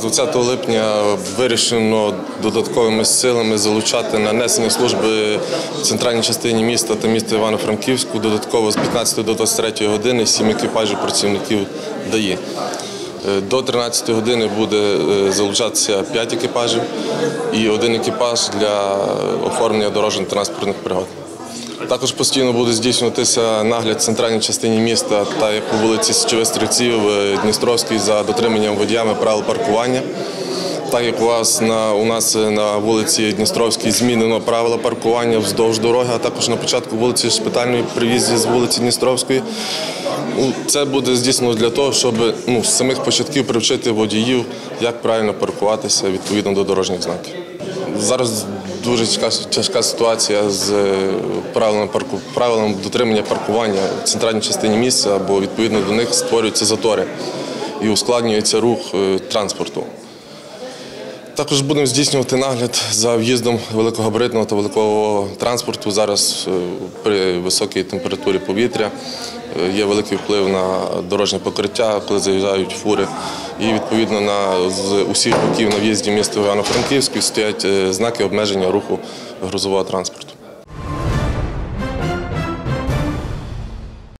з 20 липня вирішено додатковими силами залучати на несення служби в центральній частині міста та міста Івано-Франківську додатково з 15 до 23 години сім екіпажів працівників ДАІ. Е, До 13 години буде е, залучатися 5 екіпажів і один екіпаж для оформлення дорожньо-транспортних пригод. Також постійно буде здійснюватися нагляд в центральній частині міста та як по вулиці Січових Стрільців е, Дністровській за дотриманням водіями правил паркування. Так як у вас на у нас на вулиці Дністровській змінено правила паркування вздовж дороги, а також на початку вулиці Шпитальної при з вулиці Дністровської. Ну, Це буде здійснено для того, щоб ну, з самих початків привчити водіїв, як правильно паркуватися відповідно до дорожніх знаків. Зараз дуже тяжка, ситуація з е, правилами парку, правилами дотримання паркування в центральній частині місця, бо відповідно до них створюються затори і ускладнюється рух е, транспорту. Також будемо здійснювати нагляд за в'їздом великогабаритного та великого транспорту. Зараз е, при високій температурі повітря е, є великий вплив на дорожнє покриття, коли заїжджають фури. І відповідно на з усіх боків на в'їзді міста Івано-Франківськ стоять е, знаки обмеження руху грузового транспорту.